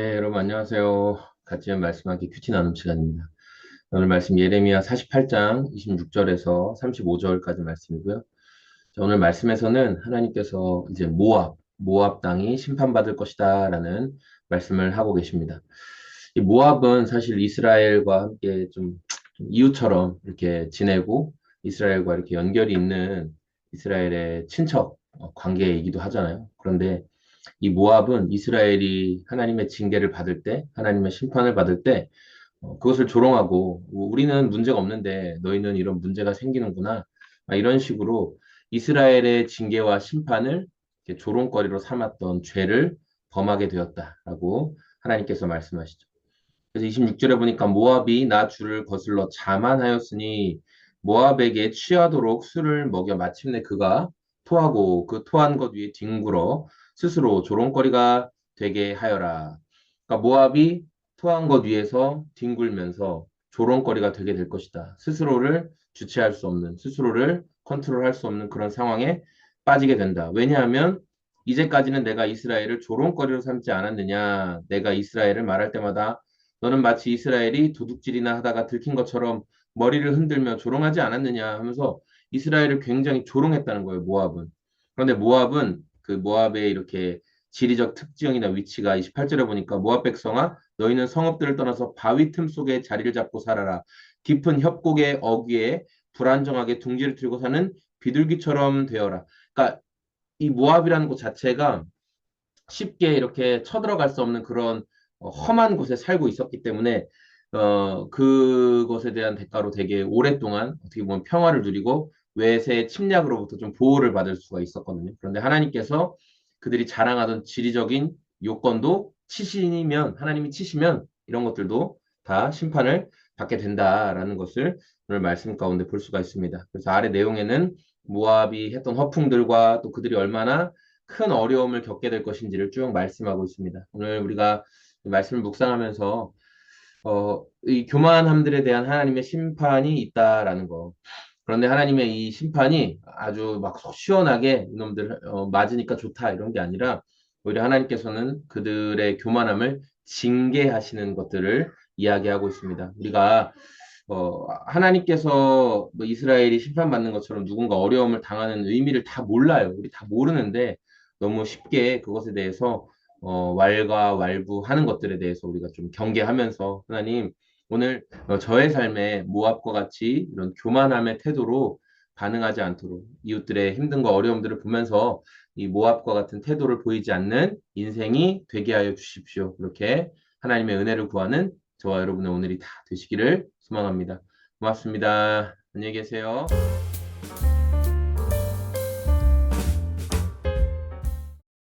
안녕하세요. 같이 말씀하기 큐티 나눔 시간입니다. 오늘 말씀 예레미야 48장 26절에서 35절까지 말씀이고요. 자, 오늘 말씀에서는 하나님께서 이제 모압, 모압 땅이 심판받을 것이다 라는 말씀을 하고 계십니다. 이 모압은 사실 이스라엘과 함께 좀, 좀 이웃처럼 이렇게 지내고 이스라엘과 이렇게 연결이 있는 이스라엘의 친척 어, 관계이기도 하잖아요. 그런데 이 모압은 이스라엘이 하나님의 징계를 받을 때, 하나님의 심판을 받을 때, 어, 그것을 조롱하고, 우리는 문제가 없는데 너희는 이런 문제가 생기는구나. 아, 이런 식으로 이스라엘의 징계와 심판을 조롱거리로 삼았던 죄를 범하게 되었다라고 하나님께서 말씀하시죠. 그래서 26절에 보니까 모압이 나 주를 거슬러 자만하였으니 모압에게 취하도록 술을 먹여 마침내 그가 토하고 그 토한 것 위에 뒹굴어 스스로 조롱거리가 되게 하여라. 그러니까 모압이 토한 것 위에서 뒹굴면서 조롱거리가 되게 될 것이다. 스스로를 주체할 수 없는, 스스로를 컨트롤할 수 없는 그런 상황에 빠지게 된다. 왜냐하면 이제까지는 내가 이스라엘을 조롱거리로 삼지 않았느냐. 내가 이스라엘을 말할 때마다 너는 마치 이스라엘이 도둑질이나 하다가 들킨 것처럼 머리를 흔들며 조롱하지 않았느냐 하면서 이스라엘을 굉장히 조롱했다는 거예요, 모압은. 그런데 모압은 그 모압의 이렇게 지리적 특징이나 위치가 28절에 보니까 모압 백성아 너희는 성읍들을 떠나서 바위 틈 속에 자리를 잡고 살아라. 깊은 협곡의 어귀에 불안정하게 둥지를 틀고 사는 비둘기처럼 되어라. 그러니까 이 모압이라는 곳 자체가 쉽게 이렇게 쳐들어갈 수 없는 그런 어, 험한 곳에 살고 있었기 때문에 어, 그것에 대한 대가로 되게 오랫동안 어떻게 보면 평화를 누리고 외세의 침략으로부터 좀 보호를 받을 수가 있었거든요. 그런데 하나님께서 그들이 자랑하던 지리적인 요건도 치시면 하나님이 치시면 이런 것들도 다 심판을 받게 된다라는 것을 오늘 말씀 가운데 볼 수가 있습니다. 그래서 아래 내용에는 모압이 했던 허풍들과 또 그들이 얼마나 큰 어려움을 겪게 될 것인지를 쭉 말씀하고 있습니다. 오늘 우리가 말씀을 묵상하면서 어, 이 교만함들에 대한 하나님의 심판이 있다라는 거. 그런데 하나님의 이 심판이 아주 막 시원하게 이놈들 어, 맞으니까 좋다 이런 게 아니라 오히려 하나님께서는 그들의 교만함을 징계하시는 것들을 이야기하고 있습니다. 우리가 어, 하나님께서 뭐 이스라엘이 심판받는 것처럼 누군가 어려움을 당하는 의미를 다 몰라요. 우리 다 모르는데 너무 쉽게 그것에 대해서 어, 왈가왈부하는 것들에 대해서 우리가 좀 경계하면서 하나님 오늘 어, 저의 삶에 모압과 같이 이런 교만함의 태도로 반응하지 않도록 이웃들의 힘든과 어려움들을 보면서 이 모압과 같은 태도를 보이지 않는 인생이 되게 하여 주십시오. 그렇게 하나님의 은혜를 구하는 저와 여러분의 오늘이 다 되시기를 소망합니다. 고맙습니다. 안녕히 계세요.